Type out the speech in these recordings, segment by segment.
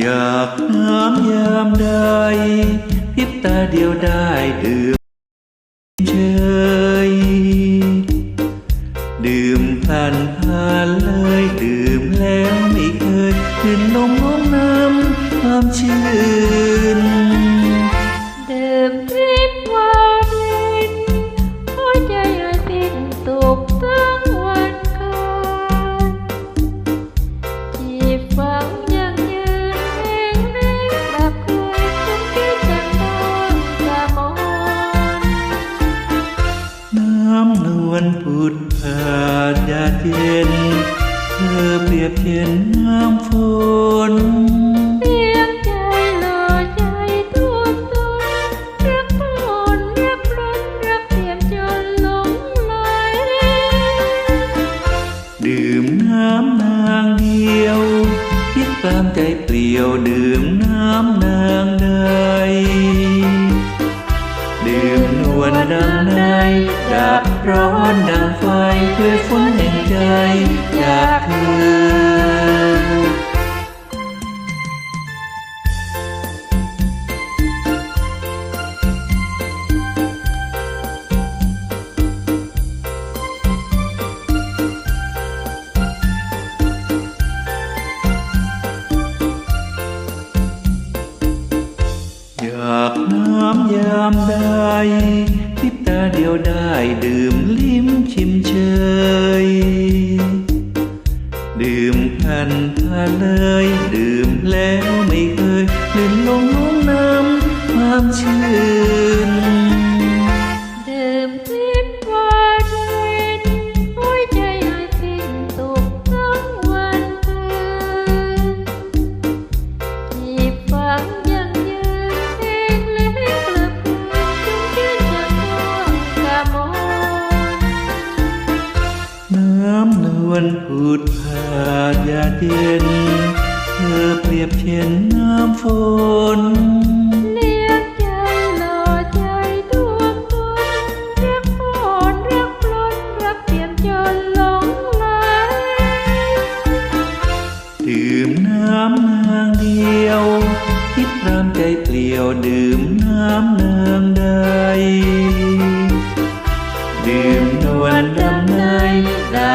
อยากน้ำยามใดพิบตาเดียวได้ดื่มเฉยดื่มผ่านผ่านเลยดื่มแล้วไม่เคยขึ้นนมน้องน้ำความชื่นดื่มทริป นวลผุดผ่านยาเย็น เธอเปรียบเทียนน้ำฝนเตรียมใจหล่อใจทุกตนรักทนรักร้นรักเตรียมจนหลงไหลดื่มน้ำนางเดียวคิดตามใจเปลี่ยวดื่มน้ำนาง ดับร้อนดังไฟด้วยฝนแห่งใจจากเธออยากน้ำยามใด พริบตาเดียวได้ดื่มลิ้มชิมเชยดื่มพันพาเลยดื่มแล้วไม่เคยลื่นลงน้องน้ำความชื่นำนผุดผ่านยาเย็น เธอเปรียบเทียนน้ำฝนเลี้ยงใจหล่อใจดวงตนรักโอนรักปลนรักเตรียมจนหลงไหลดื่มน้ำนางเดียว คิดรามใจเปลี่ยวดื่มน้ำ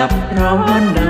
บร้อนด